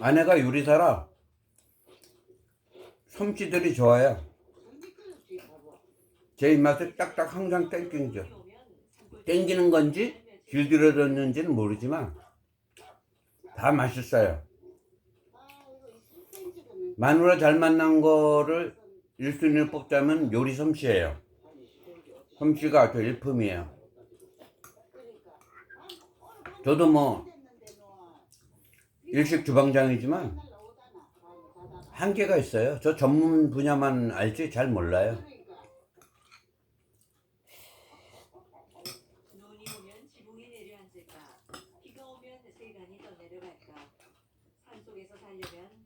아내가 요리사라 솜씨들이 좋아요. 제 입맛에 딱딱 항상 땡기죠. 땡기는 건지 길들여졌는지는 모르지만 다 맛있어요. 마누라 잘 만난 거를 1순위를 뽑자면 요리 솜씨예요. 솜씨가 아주 일품이에요. 저도 뭐 일식 주방장이지만 한계가 있어요. 저 전문 분야만 알지 잘 몰라요.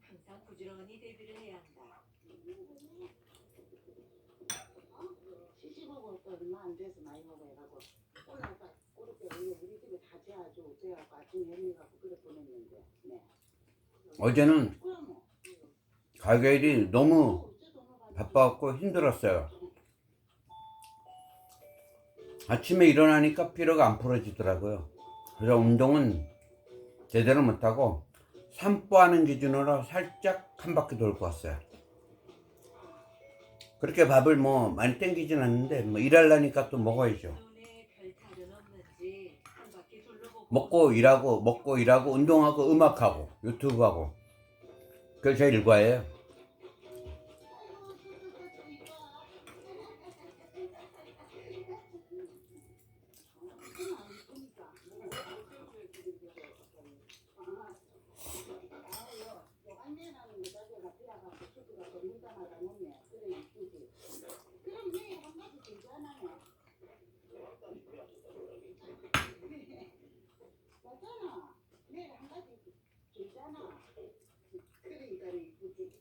항상 부지런히 대비를 해야 한다 시집오고 또 얼마 안 돼서 많이 먹어 해가고 올라가 그렇게 우리 우리 집에 다 아침에 그래 보냈는데 네. 어제는 가게 일이 너무 바빠갖고 힘들었어요. 아침에 일어나니까 피로가 안 풀어지더라고요. 그래서 운동은 제대로 못하고 산보하는 기준으로 살짝 한 바퀴 돌고 왔어요. 그렇게 밥을 뭐 많이 땡기진 않는데 뭐 일하려니까 또 먹어야죠. 눈에 별 탈은 없는지 한 바퀴 둘러보고 먹고 일하고 먹고 일하고 운동하고 음악하고 유튜브하고 그게 제 일과예요. 그럼 내일 한 가지 괜찮아요. 맞잖아. 내일 한 가지 괜찮아. 그러니까 이쁘지.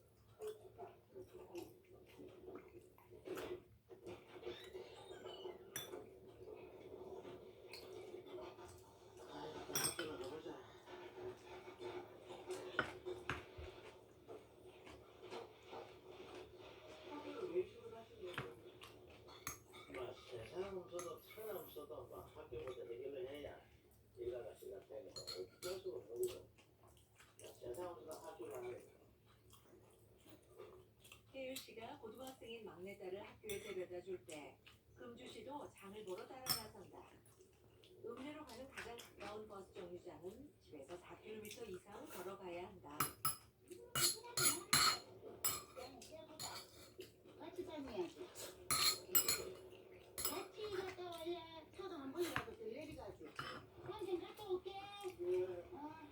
세상 없어도 차는 없어도 막 학교부터 해결을 해야 일가가 시작되는 거 어쩔 수가 없는 거 세상 없어도 학교 가는 혜율 씨가 고등학생인 막내딸을 학교에 데려다 줄 때 금주 씨도 장을 보러 따라 나선다. 읍내로 가는 가장 가까운 버스 정류장은 집에서 4km 이상 걸어가야 한다. 같이 다녀야지. 같이 갔다 와야 차도 한 번이라도 덜 내려가지. 한번 갔다 올게. 어.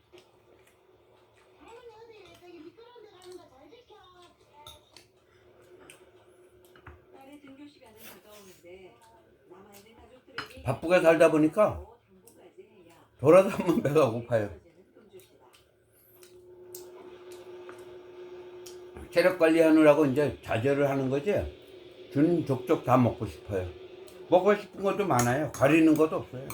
할머니 어디 저기 미끄러운 데 가는 거 잘 지켜. 딸의 등교 시간은 다가오는데 남아있는 가족들에게 바쁘게 살다 보니까 돌아서 한번 배가 고파요. 체력 관리하느라고 이제 자제를 하는 거지. 준 족족 다 먹고 싶어요. 먹고 싶은 것도 많아요. 가리는 것도 없어요.